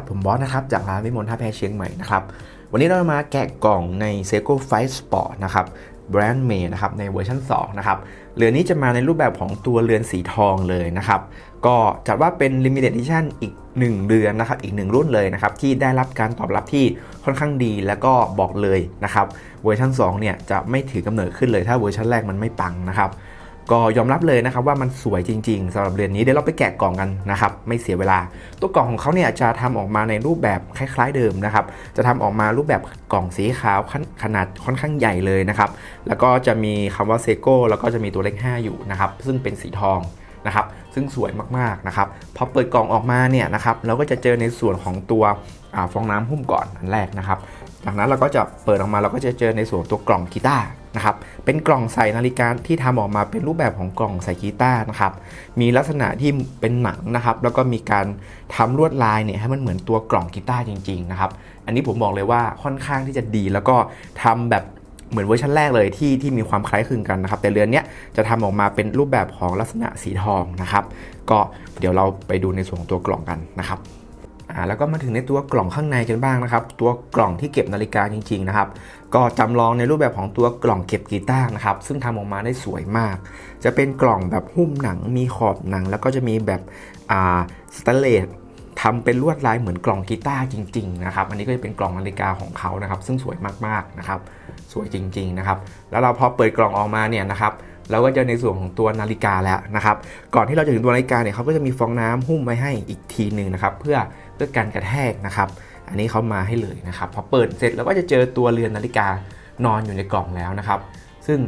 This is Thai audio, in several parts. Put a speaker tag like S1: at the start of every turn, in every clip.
S1: ับผมบอสนะครับ จากร้านวิมลท่าแพเชียงใหม่นะครับ วันนี้เรามาแกะกล่องใน Seiko Fight Sport นะครับแบรนด์เมย์นะครับในเวอร์ชัน2นะครับเรือนนี้จะมาในรูปแบบของตัวเรือนสีทองเลยนะครับก็จัดว่าเป็น Limited Edition อีก 1 เรือนนะครับอีก 1 รุ่นเลยนะครับที่ได้รับการตอบรับที่ค่อนข้างดีแล้วก็บอกเลยนะครับเวอร์ชัน2เนี่ยจะไม่ถือกำเนิดขึ้นเลยถ้าเวอร์ชันแรกมันไม่ปังนะครับ ก็ยอมรับเลยนะครับว่ามันสวยจริงๆสำหรับเรือนนี้เดี๋ยวเราไปแกะกล่องกันนะครับไม่เสียเวลา ตัวกล่องของเขาเนี่ยจะทำออกมาในรูปแบบคล้ายๆเดิมนะครับจะทำออกมารูปแบบกล่องสีขาวขนาดค่อนข้างใหญ่เลยนะครับแล้วก็จะมีคำว่าเซโก้แล้วก็จะมีตัวเลข5อยู่นะครับซึ่งเป็นสีทองนะครับซึ่งสวยมากๆนะครับพอเปิดกล่องออกมาเนี่ยนะครับเราก็จะเจอในส่วนของตัวอฟองน้ำหุ้มก่อนอันแรกนะครับจากนั้นเราก็จะเปิดออกมาเราก็จะเจอในส่วนตัวกล่องกีตาร์ นะครับ เป็นกล่องใส่นาฬิกาที่ทำออกมาเป็นรูปแบบของกล่องใส่กีตาร์นะครับ มีลักษณะที่เป็นหนังนะครับ แล้วก็มีการทำลวดลายเนี่ยให้มันเหมือนตัวกล่องกีตาร์จริงๆนะครับ อันนี้ผมบอกเลยว่าค่อนข้างที่จะดีแล้วก็ทำแบบเหมือนเวอร์ชันแรกเลยที่ที่มีความคล้ายคลึงกันนะครับ แต่เรือนนี้จะทำออกมาเป็นรูปแบบของลักษณะสีทองนะครับ ก็เดี๋ยวเราไปดูในส่วนของตัวกล่องกันนะครับ อ่าแล้วก็มาถึงในตัวกล่องข้างในกันบ้างนะครับ ตัวกล่องที่เก็บนาฬิกาจริง ๆ นะครับ ก็จำลองในรูปแบบของตัวกล่องเก็บกีตาร์นะครับ ซึ่งทำออกมาได้สวยมาก จะเป็นกล่องแบบหุ้มหนังมีขอบหนัง แล้วก็จะมีแบบอ่าสแตนเลสทำเป็นลวดลายเหมือนกล่องกีตาร์จริง ๆ นะครับ อันนี้ก็จะเป็นกล่องนาฬิกาของเขานะครับ ซึ่งสวยมากๆนะครับ สวยจริง ๆ นะครับ แล้วเราพอเปิดกล่องออกมาเนี่ยนะครับเราก็จะในส่วนของตัวนาฬิกาแล้วนะครับ ก่อนที่เราจะถึงตัวนาฬิกาเนี่ยเขาก็จะมีฟองน้ำหุ้มไว้ให้อีกทีหนึ่งนะครับ เพื่อ เพื่อการกระแทกนะครับ อันนี้เขามาให้เลยนะครับ พอเปิดเสร็จเราก็จะเจอตัวเรือนนาฬิกานอนอยู่ในกล่องแล้วนะครับ ซึ่ง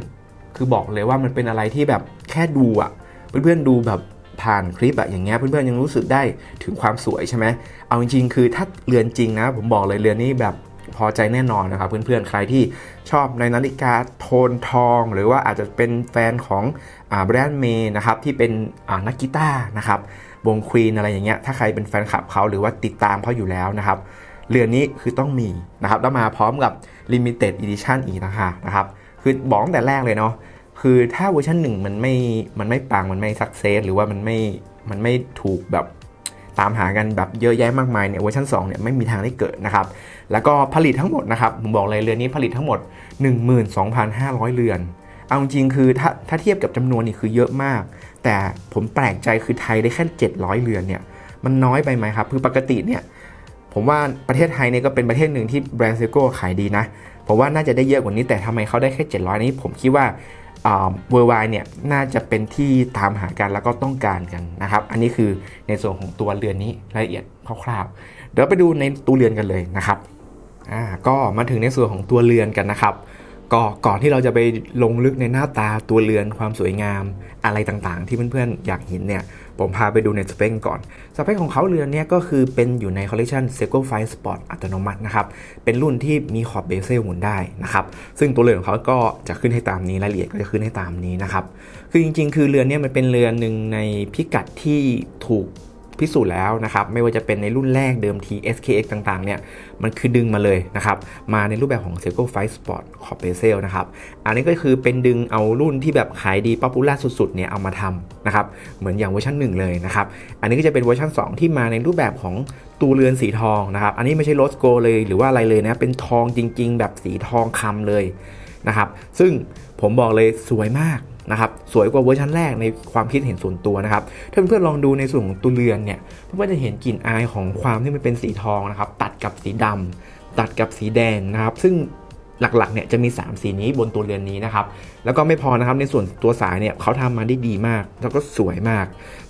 S1: คือบอกเลยว่ามันเป็นอะไรที่แบบแค่ดูอะเพื่อนๆดูแบบผ่านคลิปอะอย่างเงี้ยเพื่อนๆยังรู้สึกได้ถึงความสวยใช่ไหมเอาจริงๆ คือถ้าเรือนจริงนะ ผมบอกเลยเรือนนี้แบบพอใจแน่นอนนะครับ เพื่อนๆ ใครที่ชอบในนาฬิกาโทนทอง หรือว่าอาจจะเป็นแฟนของอแบรนด์เมย์นะครับที่เป็นนักกีตาร์นะครับ วงควีนอะไรอย่างเงี้ยถ้าใครเป็นแฟนคลับเขาหรือว่าติดตามเขาอยู่แล้วนะครับเรือนนี้คือต้องมีนะครับแล้วมาพร้อมกับ Limited Edition อีกนะคะนะครับคือบอกตั้งแต่แรกเลยเนาะคือถ้าเวอร์ชันหนึ่งมันไม่มันไม่ปังมันไม่สักเซสหรือว่ามันไม่มันไม่ถูกแบบตามหากันแบบเยอะแยะมากมายเนี่ยเวอร์ชัน2เนี่ยไม่มีทางได้เกิดนะครับ แล้วก็ผลิตทั้งหมดนะครับผมบอกเลยเรือนนี้ผลิตทั้งหมด 12,500 เรือน เอาจริงคือถ้าถ้าเทียบกับจำนวนนี่คือเยอะมาก แต่ผมแปลกใจคือไทยได้แค่ 700 เรือนเนี่ย มันน้อยไปไหมครับ คือปกติเนี่ย ผมว่าประเทศไทยเนี่ยก็เป็นประเทศหนึ่งที่แบรนด์เซโก้ขายดีนะ ผมว่าน่าจะได้เยอะกว่านี้ แต่ทำไมเขาได้แค่ 700 นี้ ผมคิดว่าเวอร์ไวเนี่ยน่าจะเป็นที่ตามหากันแล้วก็ต้องการกันนะครับ อันนี้คือในส่วนของตัวเรือนนี้รายละเอียดคร่าวๆ เดี๋ยวไปดูในตัวเรือนกันเลยนะครับ อ่า ก็มาถึงในส่วนของตัวเรือนกันนะครับ ก็ก่อนที่เราจะไปลงลึกในหน้าตาตัวเรือนความสวยงามอะไรต่างๆ ที่เพื่อนๆ อยากเห็นเนี่ย ผมพาไปดูในสเปคก่อน สเปคของเขาเรือนเนี่ยก็คือเป็นอยู่ในคอลเลคชัน Seiko Fine Sport อัตโนมัตินะครับ เป็นรุ่นที่มีขอบเบเซลหมุนได้นะครับ ซึ่งตัวเรือนของเขาก็จะขึ้นให้ตามนี้รายละเอียดก็จะขึ้นให้ตามนี้นะครับ คือจริงๆ คือเรือนเนี่ยมันเป็นเรือนหนึ่งในพิกัดที่ถูก พิสูจน์แล้วนะครับไม่ว่าจะเป็นในรุ่นแรกเดิมที SKX ต่างๆเนี่ยมันคือดึงมาเลยนะครับมาในรูปแบบของ Seiko Fight Sport c o r p e c e l นะครับอันนี้ก็คือเป็นดึงเอารุ่นที่แบบขายดีป๊อปปูล่าสุดๆเนี่ยเอามาทำนะครับเหมือนอย่างเวอร์ชัน1 เลยนะครับอันนี้ก็จะเป็นเวอร์ชัน2 ที่มาในรูปแบบของตัวเรือนสีทองนะครับอันนี้ไม่ใช่โรสโกเลยหรือว่าอะไรเลยนะเป็นทองจริง ๆ แบบสีทองคำเลยนะครับซึ่งผมบอกเลยสวยมาก นะครับสวยกว่าเวอร์ชันแรกในความคิดเห็นส่วนตัวนะครับถ้าเพื่อนๆลองดูในส่วนของตัวเรือนเนี่ยเพื่อนๆจะเห็นกลิ่นอายของความที่มันเป็นสีทองนะครับตัดกับสีดำตัดกับสีแดงนะครับซึ่งหลักๆเนี่ยจะมี 3 สีนี้บนตัวเรือนนี้นะครับแล้วก็ไม่พอนะครับในส่วนตัวสายเนี่ยเขาทำมาได้ดีมาก แล้วก็สวยมาก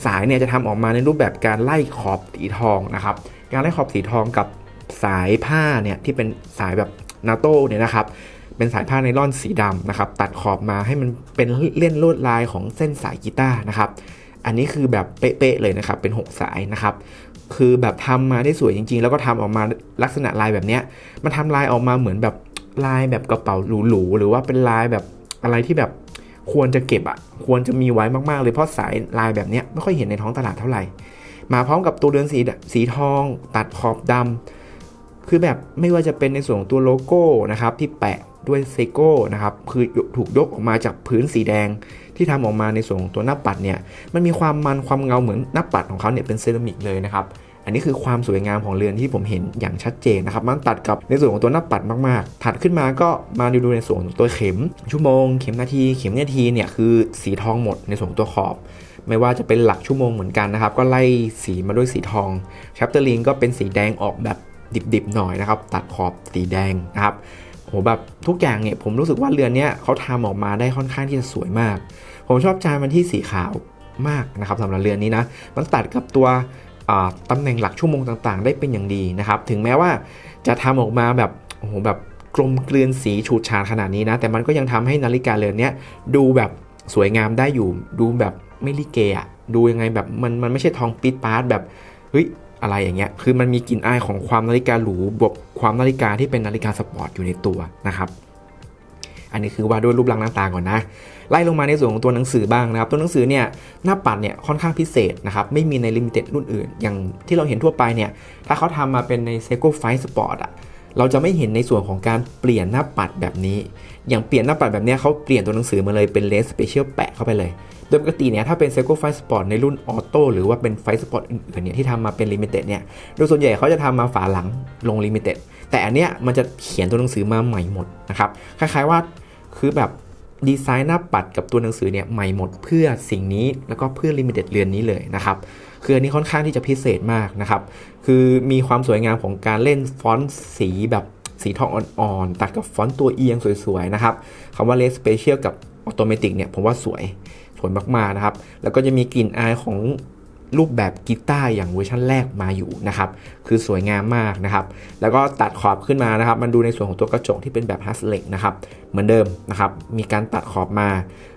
S1: สายเนี่ยจะทำออกมาในรูปแบบการไล่ขอบสีทองนะครับการไล่ขอบสีทองกับสายผ้าเนี่ยที่เป็นสายแบบนาโต้เนี่ยนะครับ เป็นสายผ้าไนล่อนสีดำนะครับ ตัดขอบมาให้มันเป็นเล่นลวดลายของเส้นสายกีตาร์นะครับ อันนี้คือแบบเป๊ะๆเลยนะครับ เป็น 6 สายนะครับ คือแบบทำมาได้สวยจริง ๆ แล้วก็ทำออกมาลักษณะลายแบบเนี้ย มันทำลายออกมาเหมือนแบบลายแบบกระเป๋าหรูๆหรือว่าเป็นลายแบบอะไรที่แบบควรจะเก็บอะ ควรจะมีไว้มากๆเลยเพราะสายลายแบบเนี้ยไม่ค่อยเห็นในท้องตลาดเท่าไหร่ มาพร้อมกับตัวเรือนสีสีทอง ตัดขอบดำคือแบบไม่ว่าจะเป็นในส่วนของตัวโลโก้นะครับที่แปะ ด้วยเซโก้นะครับคือถูกยกออกมาจากพื้นสีแดงที่ทำออกมาในส่วนของตัวหน้าปัดเนี่ยมันมีความมันความเงาเหมือนหน้าปัดของเขาเนี่ยเป็นเซรามิกเลยนะครับอันนี้คือความสวยงามของเรือนที่ผมเห็นอย่างชัดเจนนะครับมันตัดกับในส่วนของตัวหน้าปัดมากๆ ถัดขึ้นมาก็มาดูในส่วนของตัวเข็ม ชั่วโมง เข็มนาทีเข็มนาทีเนี่ยคือสีทองหมดในส่วนของตัวขอบ ไม่ว่าจะเป็นหลักชั่วโมงเหมือนกันนะครับก็ไล่สีมาด้วยสีทองชัปเตอร์ลิงก็เป็นสีแดงออกแบบดิบๆหน่อยนะครับตัดขอบสีแดงนะครับ หแบบทุกอย่างเนี่ยผมรู้สึกว่าเรือนเนี้ยเขาทำออกมาได้ค่อนข้างที่จะสวยมาก ผมชอบจานมันที่สีขาวมากนะครับสำหรับเรือนนี้นะมันตัดกับตัวตำแหน่งหลักชั่วโมงต่างๆ ได้เป็นอย่างดีนะครับ ถึงแม้ว่าจะทำออกมาแบบโอ้โหแบบกลมเกลือนสีฉูดฉาดขนาดนี้นะ แต่มันก็ยังทำให้นาฬิกาเรือนนี้ดูแบบสวยงามได้อยู่ ดูแบบไม่ลิเกะดูยังไงแบบมันมันไม่ใช่ทองปิดปาร์ตแบบเฮ้ย อะไรอย่างเงี้ย คือมันมีกลิ่นอายของความนาฬิกาหรูบวกความนาฬิกาที่เป็นนาฬิกาสปอร์ตอยู่ในตัวนะครับ อันนี้คือว่าด้วยรูปลักษณ์หน้าตาก่อนนะ ไล่ลงมาในส่วนของตัวหนังสือบ้างนะครับ ตัวหนังสือเนี่ยหน้าปัดเนี่ยค่อนข้างพิเศษนะครับ ไม่มีในลิมิเต็ดรุ่นอื่น อย่างที่เราเห็นทั่วไปเนี่ย ถ้าเขาทำมาเป็นใน s e g o Fight Sport อะเราจะไม่เห็นในส่วนของการเปลี่ยนหน้าปัดแบบนี้ อย่างเปลี่ยนหน้าปัดแบบนี้เขาเปลี่ยนตัวหนังสือมาเลยเป็นเลสสเปเชียลแปะเข้าไปเลย ดยปกติเนี่ยถ้าเป็น s e g o Fight Sport ในรุ่นออโต้หรือว่าเป็นไฟสปอร์ตอื่นๆเนี่ยที่ทำมาเป็นลิมิเต็ดเนี่ยโดยส่วนใหญ่เขาจะทำมาฝาหลังลงลิมิเต็ดแต่อันเนี้ยมันจะเขียนตัวหนังสือมาใหม่หมดนะครับคล้ายๆว่าคือแบบดีไซน์หน้าปัดกับตัวหนังสือเนี่ยใหม่หมดเพื่อสิ่งนี้แล้วก็เพื่อลิมิเต็ดเรือนนี้เลยนะครับคืออันนี้ค่อนข้างที่จะพิเศษมากนะครับ คือมีความสวยงามของการเล่นฟอนต์สีแบบสีทองอ่อนๆ ตัดกับฟอนต์ตัวเอียงสวยๆ นะครับคำว่าเลสสเปเชียลกับออโตเมติกเนี่ยผมว่าสวย วยมากๆนะครับ แล้วก็จะมีกลิ่นอายของรูปแบบกีตาร์อย่างเวอร์ชันแรกมาอยู่นะครับ คือสวยงามมากนะครับ แล้วก็ตัดขอบขึ้นมานะครับ มันดูในส่วนของตัวกระจกที่เป็นแบบฮัสเล็กนะครับ เหมือนเดิมนะครับ มีการตัดขอบมา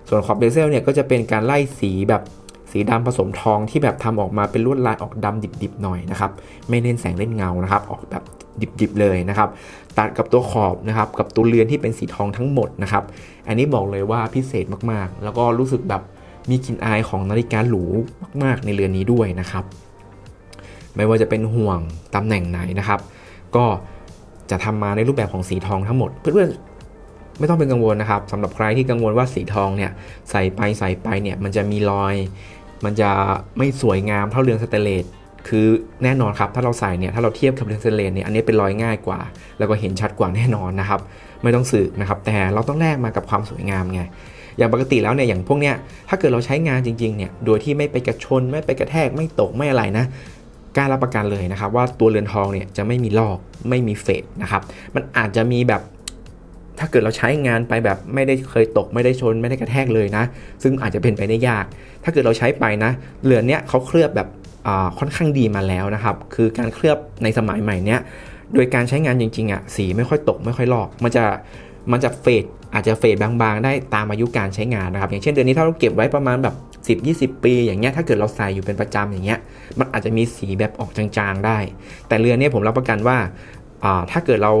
S1: ส่วนขอบเบเซลเนี่ยก็จะเป็นการไล่สีแบบสีดำผสมทองที่แบบทำออกมาเป็นลวดลายออกดำดิบๆหน่อยนะครับ ไม่เล่นแสงเล่นเงานะครับ ออกแบบดิบๆเลยนะครับ ตัดกับตัวขอบนะครับ กับตัวเรือนที่เป็นสีทองทั้งหมดนะครับ อันนี้บอกเลยว่าพิเศษมากๆ แล้วก็รู้สึกแบบ มีกลิ่นอายของนาฬิกาหรูมาก ๆ ในเรือนนี้ด้วยนะครับ ไม่ว่าจะเป็นห่วงตำแหน่งไหนนะครับ ก็จะทำมาในรูปแบบของสีทองทั้งหมด เพื่อนๆไม่ต้องเป็นกังวลนะครับสำหรับใครที่กังวลว่าสีทองเนี่ยใส่ไปใส่ไปเนี่ยมันจะมีรอย มันจะไม่สวยงามเท่าเรือนสเตเลสคือแน่นอนครับถ้าเราใส่เนี่ยถ้าเราเทียบกับเรือนสเตเลสเนี่ยอันนี้เป็นรอยง่ายกว่า แล้วก็เห็นชัดกว่าแน่นอนนะครับ ไม่ต้องสืบนะครับ แต่เราต้องแลกมากับความสวยงามไง อย่างปกติแล้วเนี่ยอย่างพวกเนี้ยถ้าเกิดเราใช้งานจริงๆเนี่ยโดยที่ไม่ไปกระชนไม่ไปกระแทกไม่ตกไม่อะไรนะการรับประกันเลยนะครับว่าตัวเรือนทองเนี่ยจะไม่มีลอกไม่มีเฟดนะครับมันอาจจะมีแบบถ้าเกิดเราใช้งานไปแบบไม่ได้เคยตกไม่ได้ชนไม่ได้กระแทกเลยนะ ซึ่งอาจจะเป็นไปได้ยาก ถ้าเกิดเราใช้ไปนะเรือนเนี้ยเขาเคลือบแบบค่อนข้างดีมาแล้วนะครับ คือการเคลือบในสมัยใหม่เนี้ยโดยการใช้งานจริงๆอะสีไม่ค่อยตกไม่ค่อยลอก มันจะมันจะเฟดอาจจะเฟดบางๆ ได้ตามอายุการใช้งานนะครับ อย่างเช่นเดือนนี้ถ้าเราเก็บไว้ประมาณแบบ 10-20 ปี อย่างเงี้ยถ้าเกิดเราใส่อยู่เป็นประจำอย่างเงี้ยมันอาจจะมีสีแบบออกจางๆได้ แต่เรือนนี้ผมรับประกันว่าถ้าเกิดเรา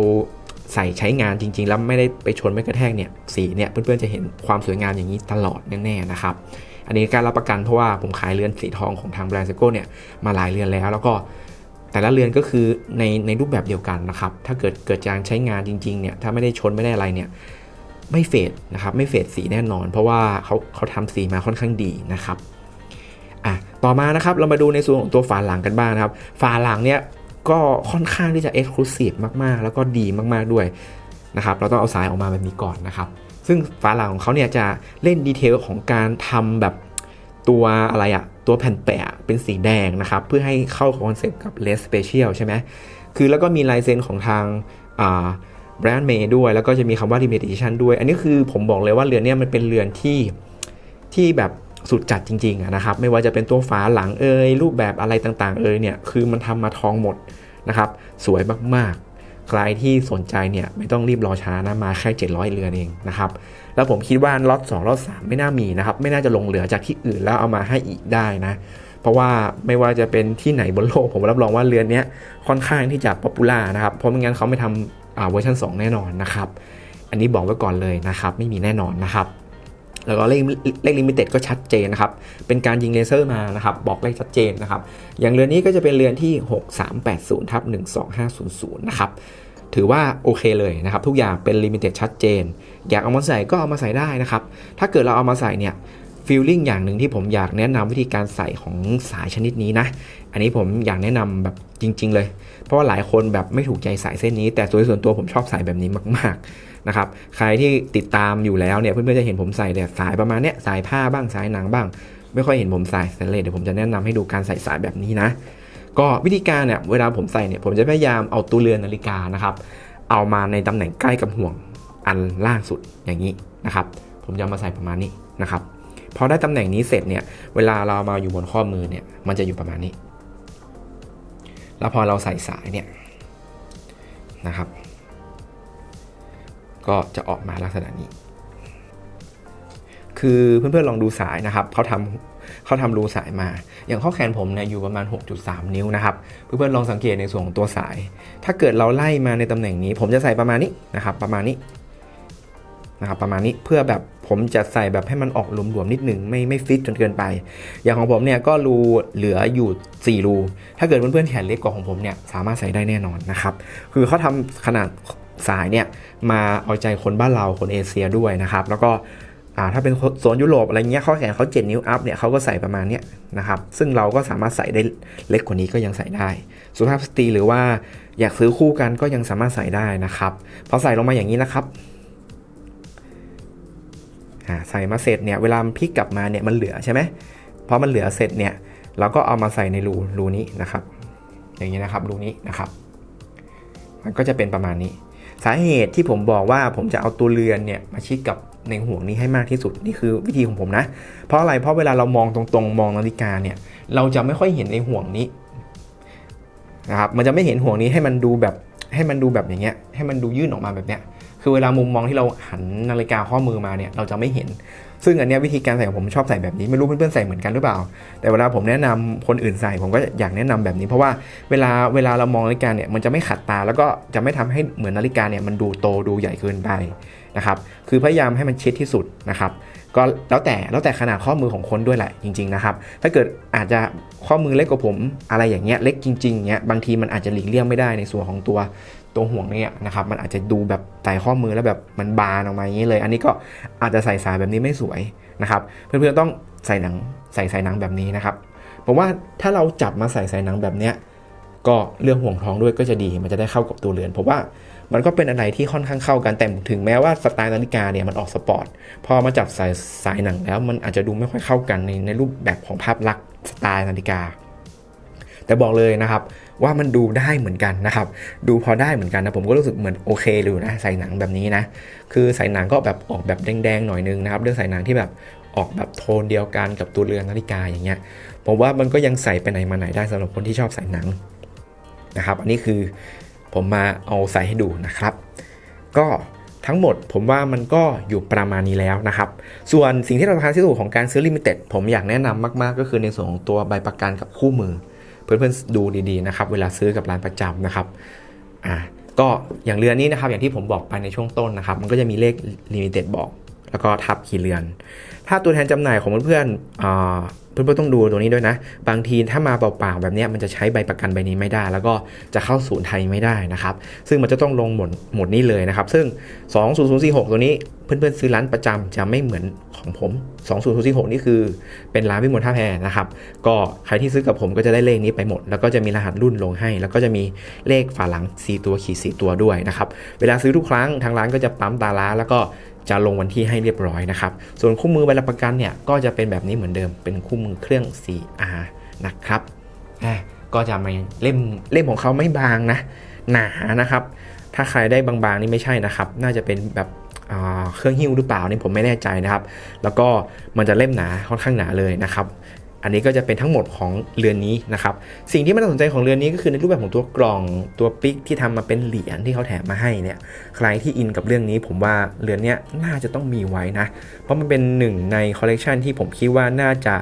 S1: ใส่ใช้งานจริง ๆ แล้วไม่ได้ไปชนไม่กระแทกเนี่ยสีเนี่ยเพื่อนๆจะเห็นความสวยงามอย่างนี้ตลอดแน่ๆนะครับอันนี้การรับประกันเพราะว่าผมขายเรือนสีทองของทางแบรนด์เซโก้เนี่ยมาหลายเรือนแล้ว แล้วก็แต่ละเรือนก็คือในในรูปแบบเดียวกันนะครับถ้าเกิดเกิดการใช้งานจริงๆเนี่ยถ้าไม่ได้ชนไม่ได้อะไรเนี่ย ไม่เฟดนะครับไม่เฟดสีแน่นอน เพราะว่าเขาเขาทำสีมาค่อนข้างดีนะครับอะต่อมานะครับเรามาดูในส่วนของตัวฝาหลังกันบ้างนะครับ ฝาหลังเนี่ยก็ค่อนข้างที่จะเอ็กซ์คลูซีฟมากๆ แล้วก็ดีมากๆด้วยนะครับเราต้องเอาสายออกมาแบบนี้ก่อนนะครับ ซึ่งฝาหลังของเขาเนี่ยจะเล่นดีเทลของการทำแบบตัวอะไรอะตัวแผ่นแปะเป็นสีแดงนะครับ เพื่อให้เข้าคอนเซ็ปต์กับ less special ใช่ไหมคือแล้วก็มีลายเซ็นของทาง แบรนด์เมย์ด้วยแล้วก็จะมีคำว่า limited edition ด้วย อันนี้คือผมบอกเลยว่าเรือนนี้มันเป็นเรือนที่ที่แบบสุดจัดจริงๆนะครับไม่ว่าจะเป็นตัวฝาหลังเอ่ยรูปแบบอะไรต่างๆเอ่ยเนี่ยคือมันทำมาทองหมดนะครับสวยมากๆ ใครที่สนใจเนี่ยไม่ต้องรีบรอช้านะมาแค่ 700 เรือนเองนะครับแล้วผมคิดว่าล็อต2ล็อต3ไม่น่ามีนะครับไม่น่าจะลงเหลือจากที่อื่นแล้วเอามาให้อีกได้นะเพราะว่าไม่ว่าจะเป็นที่ไหนบนโลกผมรับรองว่าเรือนนี้ค่อนข้างที่จะป๊อปปูล่านะครับเพราะไม่งั้นเขาไม่ทำ เวอร์ชัน2 แน่นอนนะครับ อันนี้บอกไว้ก่อนเลยนะครับ ไม่มีแน่นอนนะครับแล้วก็เลขเลขลิมิเต็ดก็ชัดเจนนะครับ เป็นการยิงเลเซอร์มานะครับ บอกเลขชัดเจนนะครับ อย่างเรือนนี้ก็จะเป็นเรือนที่ 6380ทับ12500 นะครับ ถือว่าโอเคเลยนะครับ ทุกอย่างเป็นลิมิเต็ดชัดเจน อยากเอามาใส่ก็เอามาใส่ได้นะครับ ถ้าเกิดเราเอามาใส่เนี่ยฟีลลิ่งอย่างหนึ่งที่ผมอยากแนะนำวิธีการใส่ของสายชนิดนี้นะ อันนี้ผมอยากแนะนำแบบจริง ๆ เลย เพราะว่าหลายคนแบบไม่ถูกใจสายเส้นนี้ แต่โดยส่วนตัวผมชอบสายแบบนี้มากๆนะครับใครที่ติดตามอยู่แล้วเนี่ยเพื่อนๆจะเห็นผมใส่เนี่ยสายประมาณเนี้ยสายผ้าบ้างสายหนังบ้าง ไม่ค่อยเห็นผมใส่สแตนเลสเดี๋ยวผมจะแนะนำให้ดูการใส่สายแบบนี้นะ ก็วิธีการเนี่ยเวลาผมใส่เนี่ยผมจะพยายามเอาตัวเรือนนาฬิกานะครับเอามาในตำแหน่งใกล้กับห่วงอันล่างสุดอย่างนี้นะครับ ผมจะมาใส่ประมาณนี้นะครับพอได้ตำแหน่งนี้เสร็จเนี่ยเวลาเรามาอยู่บนข้อมือเนี่ยมันจะอยู่ประมาณนี้ แล้วพอเราใส่สายเนี่ยนะครับ ก็จะออกมาลักษณะนี้ คือเพื่อนๆลองดูสายนะครับเขาทำเขาทำรูสายมา อย่างข้อแขนผมเนี่ยอยู่ประมาณ 6.3 นิ้วนะครับ เพื่อนๆลองสังเกตในส่วนของตัวสาย ถ้าเกิดเราไล่มาในตำแหน่งนี้ ผมจะใส่ประมาณนี้นะครับ ประมาณนี้ นะครับประมาณนี้เพื่อแบบผมจะใส่แบบให้มันออกหลวมๆนิดหนึ่งไม่ไม่ฟิตจนเกินไป อย่างของผมเนี่ยก็รูเหลืออยู่ 4 รู ถ้าเกิดเพื่อนๆแขนเล็กกว่าของผมเนี่ยสามารถใส่ได้แน่นอนนะครับ คือเขาทำขนาดสายเนี่ยมาเอาใจคนบ้านเราคนเอเชียด้วยนะครับ แล้วก็ถ้าเป็นโซนยุโรปอะไรเงี้ยข้อแขนเขา7นิ้วอัพเนี่ยเขาก็ใส่ประมาณเนี้ยนะครับซึ่งเราก็สามารถใส่ได้เล็กกว่านี้ก็ยังใส่ได้ สุภาพสตรีหรือว่าอยากซื้อคู่กันก็ยังสามารถใส่ได้นะครับพอใส่ลงมาอย่างนี้นะครับ ใส่มาเสร็จเนี่ยเวลาพลิกกลับมาเนี่ยมันเหลือใช่ไหมพอมันเหลือเสร็จเนี่ยเราก็เอามาใส่ในรูรูนี้นะครับ อย่างนี้นะครับรูนี้นะครับ มันก็จะเป็นประมาณนี้ สาเหตุที่ผมบอกว่าผมจะเอาตัวเรือนเนี่ยมาชิดกับในห่วงนี้ให้มากที่สุดนี่คือวิธีของผมนะ เพราะอะไรเพราะเวลาเรามองตรงๆ มองนาฬิกาเนี่ยเราจะไม่ค่อยเห็นในห่วงนี้นะครับมันจะไม่เห็นห่วงนี้ให้มันดูแบบให้มันดูแบบอย่างเงี้ยให้มันดูยื่นออกมาแบบเนี้ย คือเวลามุมมองที่เราหันนาฬิกาข้อมือมาเนี่ยเราจะไม่เห็น ซึ่งอันนี้วิธีการใส่ของผมชอบใส่แบบนี้ไม่รู้เพื่อนๆใส่เหมือนกันหรือเปล่า แต่เวลาผมแนะนำคนอื่นใส่ผมก็อยากแนะนำแบบนี้ เพราะว่าเวลาเวลาเรามองนาฬิกาเนี่ยมันจะไม่ขัดตา แล้วก็จะไม่ทำให้เหมือนนาฬิกาเนี่ยมันดูโตดูใหญ่เกินไปนะครับคือพยายามให้มันชิดที่สุดนะครับ ก็แล้วแต่แล้วแต่ขนาดข้อมือของคนด้วยแหละจริง ๆนะครับ ถ้าเกิดอาจจะข้อมือเล็กกว่าผมอะไรอย่างเงี้ยเล็กจริงๆเงี้ยบางทีมันอาจจะหลีกเลี่ยงไม่ได้ในส่วนของตัวตัวห่วงเนี่ยนะครับมันอาจจะดูแบบใส่ข้อมือแล้วแบบมันบานออกมาอย่างนี้เลย อันนี้ก็อาจจะใส่สายแบบนี้ไม่สวยนะครับเพื่อนๆต้องใส่หนังใส่สายหนังแบบนี้นะครับผมว่าถ้าเราจับมาใส่สายหนังแบบเนี้ยก็เรื่องห่วงท้องด้วยก็จะดีมันจะได้เข้ากับตัวเรือนผมว่า มันก็เป็นอะไรที่ค่อนข้างเข้ากันแต่ถึงแม้ว่าสไตล์นาฬิกาเนี่ยมันออกสปอร์ตพอมาจับสายสายหนังแล้วมันอาจจะดูไม่ค่อยเข้ากันในในรูปแบบของภาพลักษณ์สไตล์นาฬิกา แต่บอกเลยนะครับว่ามันดูได้เหมือนกันนะครับ ดูพอได้เหมือนกันนะผมก็รู้สึกเหมือนโอเคเลยนะใส่หนังแบบนี้นะ คือใส่หนังก็แบบออกแบบแดงๆหน่อยนึงนะครับเรื่องใส่หนังที่แบบออกแบบโทนเดียวกันกับตัวเรือนนาฬิกาอย่างเงี้ยผมว่ามันก็ยังใส่ไปไหนมาไหนได้สำหรับคนที่ชอบใส่หนังนะครับ อันนี้คือ ผมมาเอาใส่ให้ดูนะครับ ก็ทั้งหมดผมว่ามันก็อยู่ประมาณนี้แล้วนะครับ ส่วนสิ่งที่เราทานที่สุดของการซื้อลิมิเต็ดผมอยากแนะนำมาก ๆ ก็คือในส่วนของตัวใบประกันกับคู่มือ เพื่อนๆดูดีๆนะครับ เวลาซื้อกับร้านประจำนะครับอ่าก็อย่างเรือนี้นะครับอย่างที่ผมบอกไปในช่วงต้นนะครับ มันก็จะมีเลขลิมิเต็ดบอก แล้วก็ทับขีเรือน ถ้าตัวแทนจำหน่ายของเพื่อนๆอ่าเพื่อนๆต้องดูตัวนี้ด้วยนะ บางทีถ้ามาเปล่าๆแบบนี้มันจะใช้ใบประกันใบนี้ไม่ได้ แล้วก็จะเข้าศูนย์ไทยไม่ได้นะครับ ซึ่งมันจะต้องลงหมดหมดนี้เลยนะครับ ซึ่ง 20046 ตัวนี้เพื่อนๆซื้อร้านประจำจะไม่เหมือนของผม 20046 นี่คือเป็นร้านวิมลท่าแพนะครับ ก็ใครที่ซื้อกับผมก็จะได้เลขนี้ไปหมด แล้วก็จะมีรหัสรุ่นลงให้ แล้วก็จะมีเลขฝาหลัง 4 ตัวขีด4ตัวด้วยนะครับ เวลาซื้อทุกครั้งทางร้านก็จะปั๊มตาล้าแล้วก็ จะลงวันที่ให้เรียบร้อยนะครับ ส่วนคู่มือใบรับประกันเนี่ยก็จะเป็นแบบนี้เหมือนเดิมเป็นคู่มือเครื่อง 4R นะครับก็จะไม่เล่มเล่มของเขาไม่บางนะหนานะครับ ถ้าใครได้บางๆนี่ไม่ใช่นะครับ น่าจะเป็นแบบเครื่องหิ้วหรือเปล่านี่ผมไม่แน่ใจนะครับ แล้วก็มันจะเล่มหนาค่อนข้างหนาเลยนะครับ อันนี้ก็จะเป็นทั้งหมดของเรือนนี้นะครับ สิ่งที่มันน่าสนใจของเรือนนี้ก็คือในรูปแบบของตัวกล่องตัวปิกที่ทำมาเป็นเหรียญที่เขาแถมมาให้เนี่ยใครที่อินกับเรื่องนี้ผมว่าเรือนนี้น่าจะต้องมีไว้นะ เพราะมันเป็นหนึ่งในคอลเลกชันที่ผมคิดว่าน่าจะ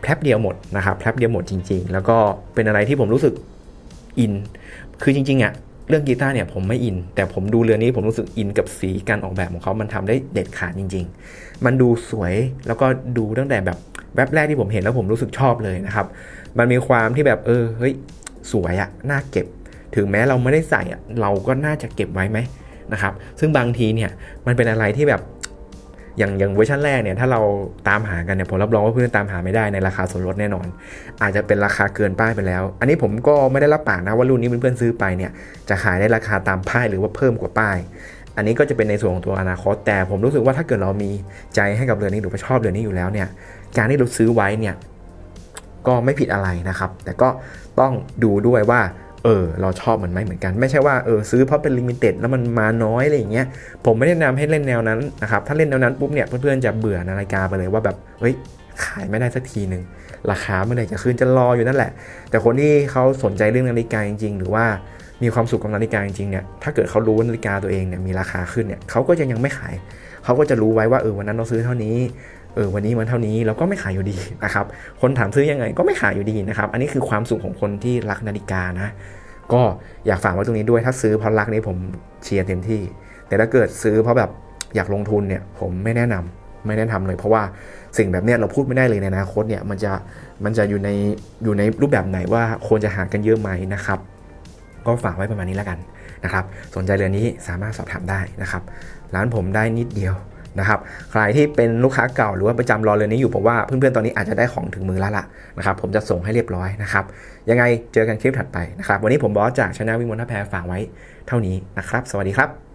S1: แพลบเดียวหมดนะครับแพลบเดียวหมดจริง ๆ แล้วก็เป็นอะไรที่ผมรู้สึกอิน คือจริงๆอะเรื่องกีตาร์เนี่ยผมไม่อิน แต่ผมดูเรือนนี้ผมรู้สึกอินกับสีการออกแบบของเขา มันทำได้เด็ดขาดจริง ๆ มันดูสวยแล้วก็ดูตั้งแต่แบบ แวบแรกที่ผมเห็นแล้วผมรู้สึกชอบเลยนะครับ มันมีความที่แบบเออเฮ้ยสวยอะน่าเก็บ ถึงแม้เราไม่ได้ใส่อะเราก็น่าจะเก็บไว้ไหมนะครับ ซึ่งบางทีเนี่ยมันเป็นอะไรที่แบบอย่างอย่างเวอร์ชันแรกเนี่ยถ้าเราตามหากันเนี่ยผมรับรองว่าเพื่อนตามหาไม่ได้ในราคาส่วนลดแน่นอน อาจจะเป็นราคาเกินป้ายไปแล้ว อันนี้ผมก็ไม่ได้รับปากนะว่ารุ่นนี้เพื่อนๆซื้อไปเนี่ยจะขายได้ราคาตามป้ายหรือว่าเพิ่มกว่าป้าย อันนี้ก็จะเป็นในส่วนของตัวอนาคต แต่ผมรู้สึกว่าถ้าเกิดเรามีใจให้กับเรือนนี้หรือว่าชอบเรือนนี้อยู่แล้วเนี่ย การที่เราซื้อไว้เนี่ยก็ไม่ผิดอะไรนะครับ แต่ก็ต้องดูด้วยว่า เออ เราชอบมันไหมเหมือนกัน ไม่ใช่ว่าเออซื้อเพราะเป็นลิมิเต็ดแล้วมันมาน้อยอะไรอย่างเงี้ย ผมไม่แนะนำให้เล่นแนวนั้นนะครับ ถ้าเล่นแนวนั้นปุ๊บเนี่ยเพื่อนๆจะเบื่อนาฬิกาไปเลยว่าแบบ เฮ้ย ขายไม่ได้สักทีหนึ่งราคาเมื่อไหร่จะขึ้นจะรออยู่นั่นแหละ แต่คนที่เขาสนใจเรื่องนาฬิกาจริงๆ หรือว่า มีความสุขกับนาฬิกาจริงๆเนี่ยถ้าเกิดเขารู้ว่านาฬิกาตัวเองเนี่ยมีราคาขึ้นเนี่ยเขาก็จะยังไม่ขายเขาก็จะรู้ไว้ว่าเออวันนั้นเราซื้อเท่านี้เออวันนี้มันเท่านี้เราก็ไม่ขายอยู่ดีนะครับคนถามซื้อยังไงก็ไม่ขายอยู่ดีนะครับอันนี้คือความสุขของคนที่รักนาฬิกานะก็อยากฝากไว้ตรงนี้ด้วยถ้าซื้อเพราะรักนี่ผมเชียร์เต็มที่ แต่ถ้าเกิดซื้อเพราะแบบอยากลงทุนเนี่ยผมไม่แนะนำไม่แนะนำเลย เพราะว่าสิ่งแบบเนี้ยเราพูดไม่ได้เลยในอนาคตเนี่ยมันจะมันจะอยู่ในอยู่ในรูปแบบไหนว่าควรจะหากันเยอะไหมนะครับ ก็ฝากไว้ประมาณนี้แล้วกันนะครับสนใจเรือนนี้สามารถสอบถามได้นะครับร้านผมได้นิดเดียวนะครับใครที่เป็นลูกค้าเก่าหรือว่าประจำรอเรือนนี้อยู่ผมว่าเพื่อนๆตอนนี้อาจจะได้ของถึงมือแล้วล่ะนะครับผมจะส่งให้เรียบร้อยนะครับยังไงเจอกันคลิปถัดไปนะครับวันนี้ผมบอสจากชาแนลวิมลท่าแพรฝากไว้เท่านี้นะครับ สวัสดีครับ